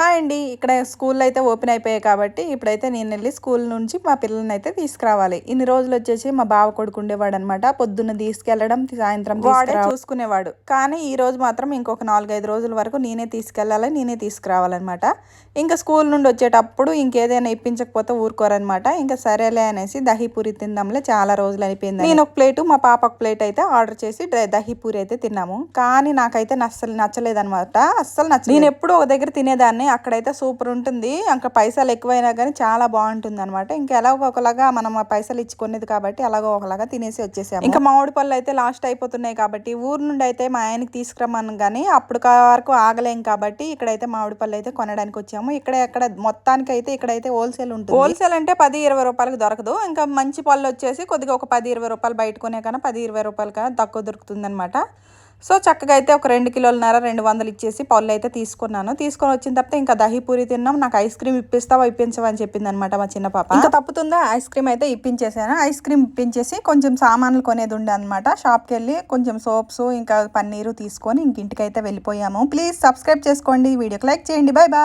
Hi అండి. ఇక్కడ school అయితే ఓపెన్ అయిపోయాయి కాబట్టి ఇప్పుడైతే నేను వెళ్ళి స్కూల్ నుంచి మా పిల్లల్ని అయితే తీసుకురావాలి. ఇన్ని రోజులు వచ్చేసి మా బావ కొడుకు ఉండేవాడు అనమాట పొద్దున్న తీసుకెళ్ళడం సాయంత్రం వాడే చూసుకునేవాడు. కానీ ఈ రోజు మాత్రం ఇంకొక నాలుగైదు రోజుల వరకు నేనే తీసుకెళ్ళాలి నేనే తీసుకురావాలన్నమాట. ఇంకా స్కూల్ నుండి వచ్చేటప్పుడు ఇంకేదైనా ఇప్పించకపోతే ఊరుకోరనమాట ఇంకా సరేలే అనేసి దహీపూరి తిందాంలే చాలా రోజులు అయిపోయింది నేను ఒక ప్లేటు మా పాప ఒక ప్లేట్ అయితే ఆర్డర్ చేసి దహీపూరి అయితే తిన్నాము. కానీ నాకైతే అస్సలు నచ్చలేదు అనమాట అస్సలు నచ్చలేదు. నేను ఎప్పుడు ఒక దగ్గర తినేదాన్ని అక్కడైతే సూపర్ ఉంటుంది. ఇంకా పైసలు ఎక్కువైనా కానీ చాలా బాగుంటుంది అనమాట ఇంకా ఎలాగో ఒకలాగా మనం పైసలు ఇచ్చుకునేది కాబట్టి అలాగో ఒకలాగా తినేసి వచ్చేసాము. ఇంకా మామిడి పళ్ళు అయితే లాస్ట్ అయిపోతున్నాయి కాబట్టి ఊరు నుండి అయితే మా ఆయనకి తీసుకురమ్మను కానీ అప్పుడు వరకు ఆగలేం కాబట్టి ఇక్కడైతే మామిడి పళ్ళు అయితే కొనడానికి వచ్చాము. ఇక్కడ ఎక్కడ మొత్తానికి అయితే ఇక్కడైతే హోల్సేల్ ఉంటుంది. హోల్సేల్ అంటే పది ఇరవై రూపాయలకు దొరకదు. ఇంకా మంచి పళ్ళు వచ్చేసి కొద్దిగా ఒక పది ఇరవై రూపాయలు బయట కొనే కన్నా పది ఇరవై రూపాయలు కన్నా తక్కువ దొరుకుతుంది సో చక్కగా అయితే ఒక రెండు కిలోలన్నర రెండు వందలు ఇచ్చేసి పళ్ళు అయితే తీసుకున్నాను. తీసుకొని వచ్చిన తర్వాత ఇంకా దహీపూరి తిన్నాం. నాకు ఐస్ క్రీమ్ ఇప్పిస్తావా ఇప్పించవని చెప్పింది అనమాట మా చిన్న పాప. ఇంకా తప్పుతుందా? ఐస్ క్రీమ్ అయితే ఇప్పించేసాను. ఐస్ క్రీమ్ ఇప్పించేసి కొంచెం సామాన్లు కొనేది ఉండే అనమాట షాప్కి వెళ్ళి కొంచెం సోప్స్ ఇంకా పన్నీరు తీసుకొని ఇంక ఇంటికి అయితే వెళ్ళిపోయాము. ప్లీజ్ సబ్స్క్రైబ్ చేసుకోండి. వీడియోకి లైక్ చేయండి. Bye bye